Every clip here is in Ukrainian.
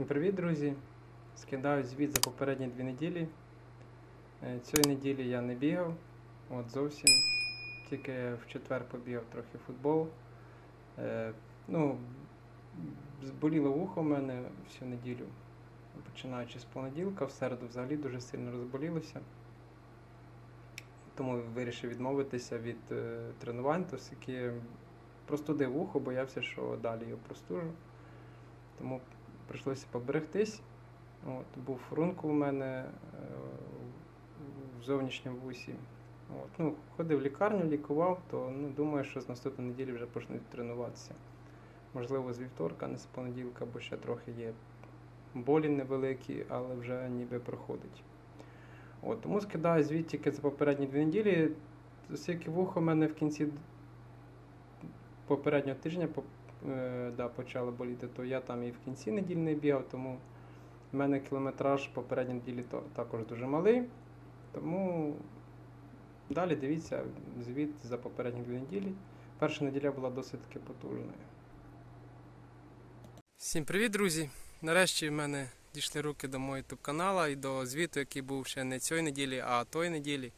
Всім привіт, друзі! Скидаю звіт за попередні дві неділі. Е, Цієї неділі я не бігав, от зовсім. Тільки в четвер побігав трохи футбол. Е, ну, зболіло вухо в мене всю неділю, починаючи з понеділка, в середу взагалі дуже сильно розболілося. Тому вирішив відмовитися від е, тренувань, оскільки простудив вухо, боявся, що далі його простужу. Тому прийшлося поберегтись. От, був фурункул у мене е, в зовнішньому вусі. От, ну, ходив в лікарню, лікував, то ну, думаю, що з наступної неділі вже почнуть тренуватися. Можливо, з вівторка, не з понеділка, бо ще трохи є болі невеликі, але вже ніби проходить. От, тому скидаю звіт тільки за попередні дві неділі. Оскільки вухо в мене в кінці попереднього тижня да, почало боліти, то я там і в кінці неділі не бігав, тому в мене кілометраж попередньої неділі також дуже малий. Тому далі дивіться звіт за попередні дві неділі. Перша неділя була досить таки потужною. Всім привіт, друзі! Нарешті в мене дійшли руки до мого YouTube каналу і до звіту, який був ще не цієї неділі, а тої неділі.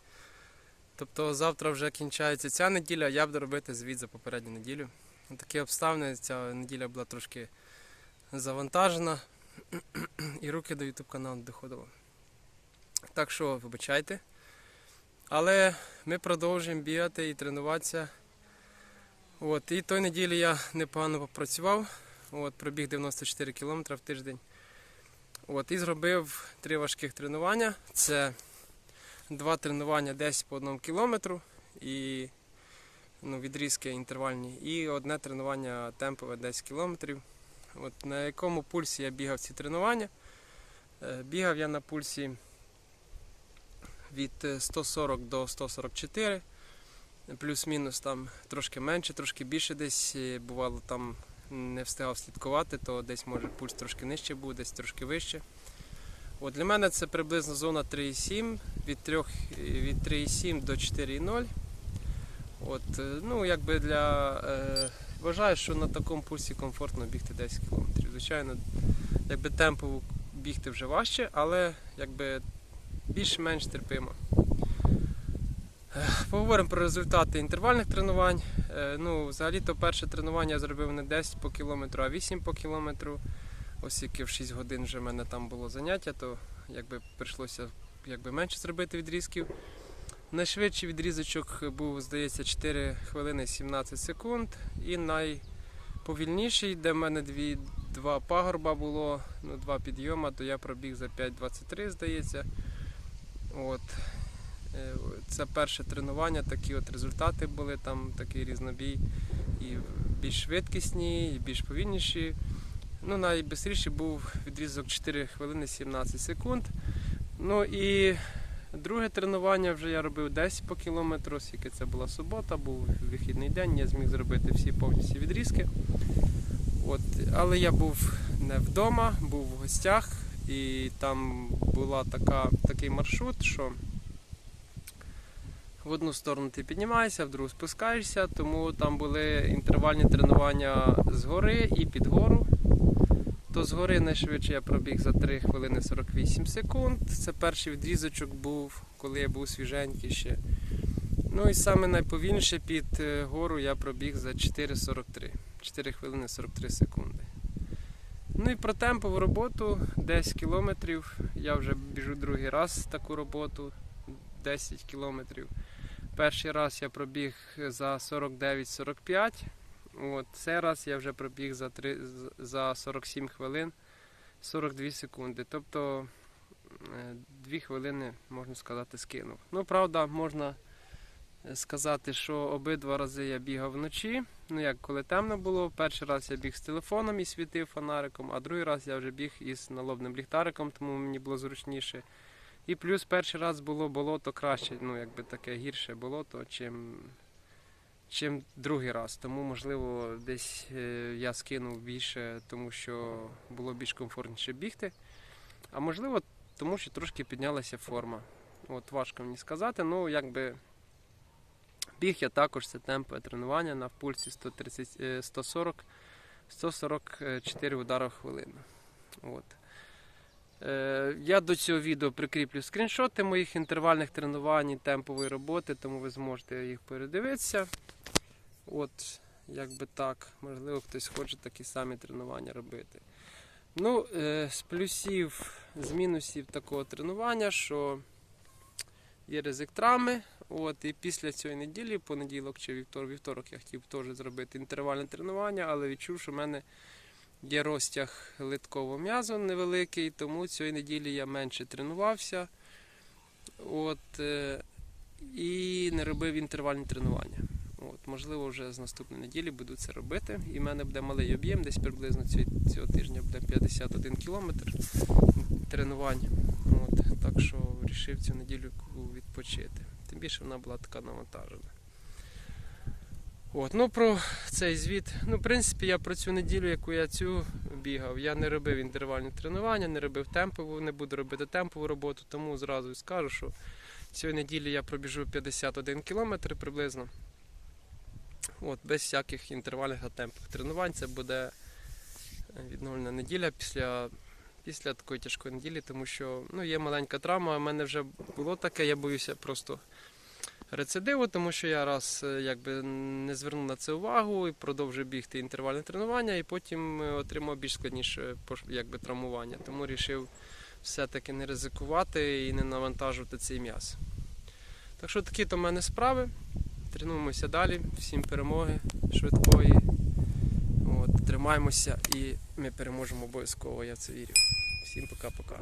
Тобто завтра вже кінчається ця неділя, я буду робити звіт за попередню неділю. Такі обставини, ця неділя була трошки завантажена, і руки до YouTube каналу не доходило. Так що, вибачайте. Але ми продовжуємо бігати і тренуватися. От, і тої неділі я непогано попрацював. От, пробіг 94 км в тиждень. От, і зробив три важких тренування. Це два тренування десь по одному кілометру і ну, відрізки інтервальні, і одне тренування темпове 10 кілометрів. От на якому пульсі я бігав ці тренування? Е, Бігав я на пульсі від е, 140 до 144, плюс-мінус там трошки менше, трошки більше десь е, бувало там не встигав слідкувати, то десь може пульс трошки нижче був, десь трошки вище. От для мене це приблизно зона 3,7 від 3, від 3,7 до 4,0. От, е, ну, якби для, е, вважаю, що на такому пульсі комфортно бігти 10 км. Звичайно, якби темпово бігти вже важче, але якби більш-менш терпимо. Е, Поговоримо про результати інтервальних тренувань. Е, Ну, взагалі-то перше тренування я зробив не 10 по кілометру, а 8 по кілометру. Оскільки в 6 годин вже в мене там було заняття, то якби прийшлося якби менше зробити відрізків. Найшвидший відрізочок був, здається, 4 хвилини 17 секунд. І найповільніший, де в мене дві, два пагорба було, ну, два підйома, то я пробіг за 5.23, здається. От. Е, Це перше тренування, такі от результати були, там такий різнобій. І більш швидкісні, і більш повільніші. Ну, найбистріший був відрізок 4 хвилини 17 секунд. Ну і друге тренування вже я робив 10 по кілометру, оскільки це була субота, був вихідний день, я зміг зробити всі повністю відрізки. От, але я був не вдома, був в гостях, і там була такий маршрут, що в одну сторону ти піднімаєшся, в другу спускаєшся, тому там були інтервальні тренування згори і під гору. То згори найшвидше я пробіг за 3 хвилини 48 секунд. Це перший відрізочок був, коли я був свіженький ще. Ну і саме найповільніше під е, гору я пробіг за 4,43. 4 хвилини 43 секунди. Ну і про темпову роботу 10 кілометрів. Я вже біжу другий раз таку роботу 10 кілометрів. Перший раз я пробіг за 49-45. От, цей раз я вже пробіг за, 3, за 47 хвилин 42 секунди. Тобто 2 хвилини, можна сказати, скинув. Ну, правда, можна сказати, що обидва рази я бігав вночі. Ну, як коли темно було, перший раз я біг з телефоном і світив фонариком, а другий раз я вже біг із налобним ліхтариком, тому мені було зручніше. І плюс перший раз було болото краще, ну якби таке гірше болото, чим, чим другий раз. Тому, можливо, десь е, я скинув більше, тому що було більш комфортніше бігти. А можливо, тому що трошки піднялася форма. От важко мені сказати, ну якби біг я також це темпове тренування на пульсі 130, е, 140 144 удара в хвилину. От. Е, я до цього відео прикріплю скріншоти моїх інтервальних тренувань, і темпової роботи, тому ви зможете їх передивитися. От, якби так, можливо, хтось хоче такі самі тренування робити. Ну, е, з плюсів, з мінусів такого тренування, що є ризик травми. От, і після цієї неділі, понеділок чи вівторок, вівторок я хотів теж зробити інтервальне тренування, але відчув, що в мене є розтяг литкового м'язу невеликий, тому цієї неділі я менше тренувався. От, е, і не робив інтервальні тренування. От, можливо, вже з наступної неділі буду це робити. І в мене буде малий об'єм, десь приблизно цього, тижня буде 51 кілометр тренувань. От, так що вирішив цю неділю відпочити. Тим більше вона була така навантажена. От, ну про цей звіт. Ну, в принципі, я про цю неділю, яку я цю бігав, я не робив інтервальні тренування, не робив темпову, не буду робити темпову роботу, тому зразу скажу, що цієї неділі я пробіжу 51 кілометр приблизно. От, без всяких інтервальних та темпових тренувань. Це буде відновлена неділя після, після такої тяжкої неділі, тому що ну, є маленька травма. У мене вже було таке, я боюся просто рецидиву, тому що я раз е, якби не звернув на це увагу і продовжив бігти інтервальне тренування, і потім е, отримав більш складніше якби, травмування. Тому вирішив все-таки не ризикувати і не навантажувати цей м'яз. Так що такі то в мене справи. Тренуємося далі. Всім перемоги швидкої. От, тримаємося і ми переможемо обов'язково, я це вірю. Всім пока-пока.